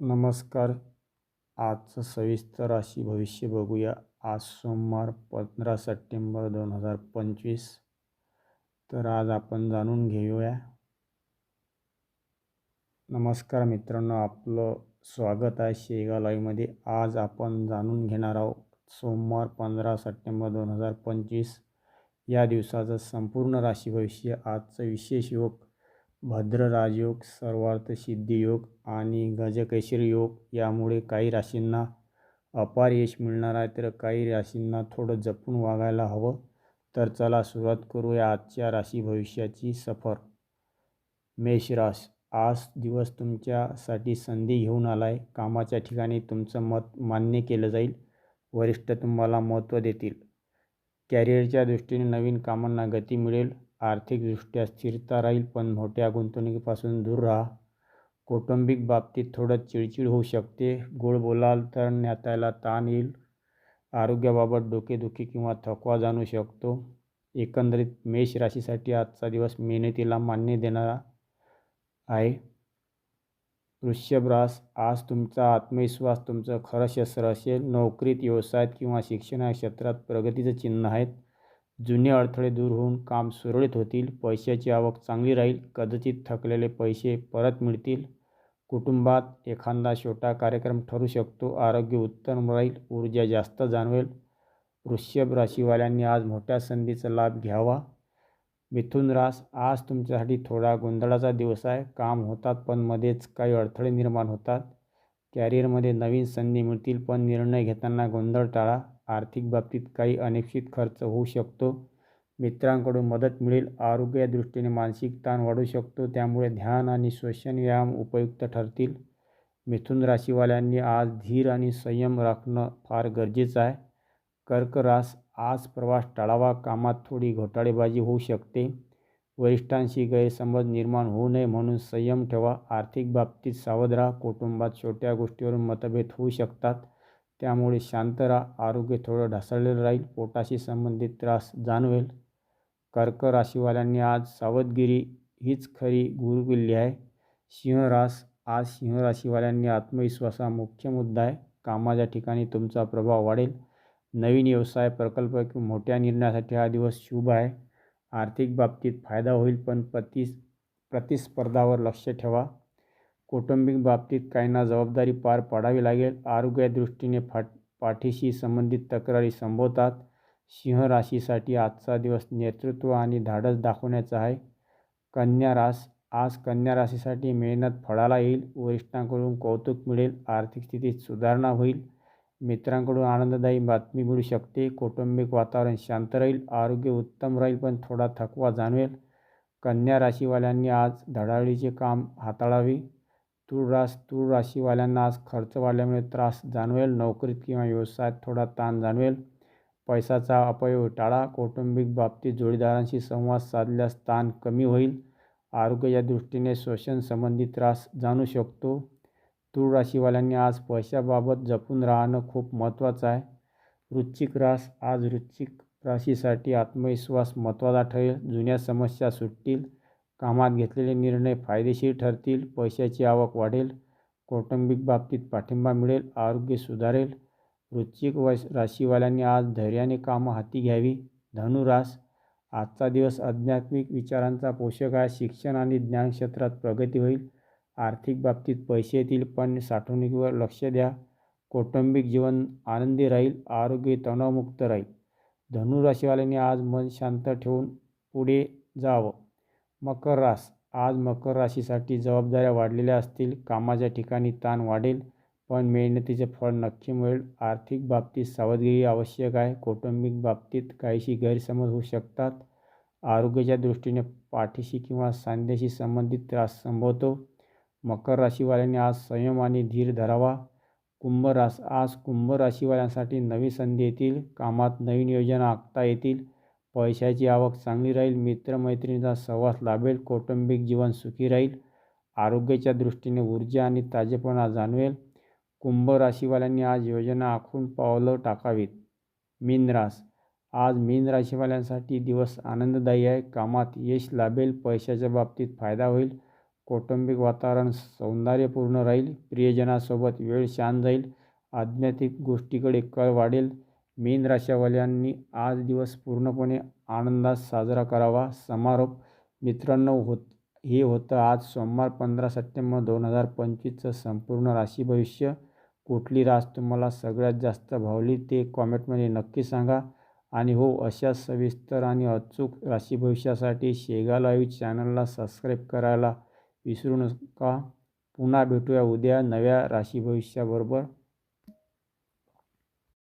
नमस्कार. आजचं सविस्तर राशी भविष्य बघूया. आज सोमवार पंधरा सप्टेंबर दोन हजार पंचवीस. तर आज आपण जाणून घेऊया. नमस्कार मित्रांनो आपलं स्वागत आहे शेगाव लाईव्हमध्ये आज आपण जाणून घेणार आहोत सोमवार पंधरा सप्टेंबर दोन हजार पंचवीस. या दिवसाचं संपूर्ण राशी भविष्य आजचं विशेष योग भद्र राजयोग सर्वार्थ सिद्धियोग आणि गजकैशर योग यामुळे काही राशींना अपार यश मिळणार आहे. तर काही राशींना थोडं जपून वागायला हवं. तर चला सुरुवात करूया आजच्या राशी भविष्याची सफर. मेष राश आज दिवस तुमच्यासाठी संधी घेऊन आला आहे कामाच्या ठिकाणी तुमचं मत मान्य केलं जाईल. वरिष्ठ तुम्हाला महत्त्व देतील. कॅरिअरच्या दृष्टीने नवीन कामांना गती मिळेल. आर्थिकदृष्ट्या स्थिरता राहील पण मोठ्या गुंतवणुकीपासून दूर राहा. कौटुंबिक बाबतीत थोडं चिडचिड होऊ शकते. गोड बोलाल तर न्यातायला ताण येईल. आरोग्याबाबत डोकेदुखी किंवा थकवा जाणू शकतो. एकंदरीत मेष राशीसाठी आजचा दिवस मेहनतीला मान्य देणारा आहे. वृषभ रास आज तुमचा आत्मविश्वास तुमचं खरं शस्त्र असेल. नोकरीत व्यवसायात किंवा शिक्षणा क्षेत्रात प्रगतीचं चिन्ह आहेत. जुने अडथळे दूर होऊन काम सुरळीत होतील पैशाची आवक चांगली राहील कदाचित थकलेले पैसे परत मिळतील. कुटुंबात एखादा छोटा कार्यक्रम ठरू शकतो आरोग्य उत्तम राहील ऊर्जा जास्त जाणवेल. वृषभ राशीवाल्यांनी आज मोठ्या संधीचा लाभ घ्यावा. मिथुन रास आज तुमच्यासाठी थोडा गोंधळाचा दिवस आहे. काम होतात पण मध्येच काही अडथळे निर्माण होतात. कॅरिअरमध्ये नवीन संधी मिळतील पण निर्णय घेताना गोंधळ टाळा. आर्थिक बाबतीत काही अनिश्चित खर्च होऊ शकतो. मित्रांकडून मदत मिळेल. आरोग्य दृष्टीने मानसिक ताण वाढू शकतो. त्यामुळे ध्यान आणि श्वसन व्यायाम उपयुक्त ठरतील. मिथुन राशीवाल्यांनी आज धीर आणि संयम राखणं फार गरजेचं आहे. कर्क रास आज प्रवास टाळावा कामात थोडी घोटाळेबाजी होऊ शकते. वरिष्ठांशी गैरसमज निर्माण होऊ नये म्हणून संयम ठेवा. आर्थिक बाबतीत सावध राहा. कुटुंबात छोट्या गोष्टीवरून मतभेद होऊ शकतात. त्यामुळे शांत राहा आरोग्य थोडं ढासळलेलं राहील पोटाशी संबंधित त्रास जाणवेल. कर्क राशीवाल्यांनी आज सावधगिरी हीच खरी गुरुकिल्ली आहे. सिंहरास आज सिंह राशीवाल्यांनी आत्मविश्वास हा मुख्य मुद्दा आहे. कामाच्या ठिकाणी तुमचा प्रभाव वाढेल. नवीन व्यवसाय प्रकल्प किंवा मोठ्या निर्णयासाठी हा दिवस शुभ आहे. आर्थिक बाबतीत फायदा होईल पण प्रति प्रतिस्पर्धावर लक्ष ठेवा. कौटुंबिक बाबतीत काहींना जबाबदारी पार पाडावी लागेल. आरोग्यादृष्टीने फाट पाठीशी संबंधित तक्रारी संबोधतात सिंह राशीसाठी आजचा दिवस नेतृत्व आणि धाडस दाखवण्याचा आहे. कन्या रास आज कन्या राशीसाठी मेहनत फळाला येईल. वरिष्ठांकडून कौतुक मिळेल. आर्थिक स्थितीत सुधारणा होईल. मित्रांकडून आनंददायी बातमी मिळू शकते. कौटुंबिक वातावरण शांत राहील. आरोग्य उत्तम राहील पण थोडा थकवा जाणवेल. कन्या राशीवाल्यांनी आज धडाळीचे काम हाताळावे. तूळ रास तूळ राशीवाल्यांना आज खर्च वाढल्यामुळे त्रास जाणवेल. नोकरीत किंवा व्यवसायात थोडा ताण जाणवेल. पैशाचा अपयोग टाळा. कौटुंबिक बाबतीत जोडीदारांशी संवाद साधल्यास ताण कमी होईल. आरोग्याच्या दृष्टीने श्वसन संबंधी त्रास जाणू शकतो. तूळ राशीवाल्यांनी आज पैशाबाबत जपून राहणं खूप महत्त्वाचं आहे. वृश्चिक रास आज वृश्चिक राशीसाठी आत्मविश्वास महत्त्वाचा ठरेल. जुन्या समस्या सुटतील. कामात घेतलेले निर्णय फायदेशीर ठरतील पैशाची आवक वाढेल कौटुंबिक बाबतीत पाठिंबा मिळेल आरोग्य सुधारेल. वृश्चिक वश राशीवाल्यांनी आज धैर्याने कामं हाती घ्यावी. धनुरास आजचा दिवस आध्यात्मिक विचारांचा पोषक आहे. शिक्षण आणि ज्ञान क्षेत्रात प्रगती होईल. आर्थिक बाबतीत पैसे येतील पण साठवणुकीवर लक्ष द्या. कौटुंबिक जीवन आनंदी राहील आरोग्य तणावमुक्त राहील. धनुराशीवाल्यांनी आज मन शांत ठेवून पुढे जावं. मकर रास. आज मकर राशीसाठी जबाबदाऱ्या वाढलेल्या असतील. कामाच्या ठिकाणी ताण वाढेल पण मेहनतीचे फळ नक्की मिळेल. आर्थिक बाबतीत सावधगिरी आवश्यक आहे. कौटुंबिक बाबतीत काहीशी गैरसमज होऊ शकतात. आरोग्याच्या दृष्टीने पाठीशी किंवा सांध्याशी संबंधित त्रास संभवतो. मकर राशीवाल्यांनी आज संयम आणि धीर धरावा. कुंभ रास. आज कुंभ राशीवाल्यांसाठी नवी संधी येतील. कामात नवीन योजना आखता येतील. पैशाची आवक चांगली राहील मित्रमैत्रिणीचा सहवास लाभेल कौटुंबिक जीवन सुखी राहील आरोग्याच्या दृष्टीने ऊर्जा आणि ताजेपणा जाणवेल. कुंभ राशीवाल्यांनी आज योजना आखून पावलं टाकावीत. मीनरास आज मीन राशीवाल्यांसाठी दिवस आनंददायी आहे. कामात यश लाभेल पैशाच्या बाबतीत फायदा होईल कौटुंबिक वातावरण सौंदर्यपूर्ण राहील प्रियजनासोबत वेळ शांत जाईल आध्यात्मिक गोष्टीकडे कल वाढेल मीन राशीवाल्यांनी आज दिवस पूर्णपणे आनंदात साजरा करावा. समारोप मित्रांनो होत हे होतं आज सोमवार पंधरा सप्टेंबर दोन हजार पंचवीसचं संपूर्ण राशी भविष्य. कुठली रास तुम्हाला सगळ्यात जास्त भावली ते कॉमेंटमध्ये नक्की सांगा. आणि हो अशा सविस्तर आणि अचूक राशी भविष्यासाठी शेगा लाईव्ह चॅनलला सबस्क्राईब करायला विसरू नका. पुन्हा भेटूया उद्या नव्या राशी भविष्याबरोबर.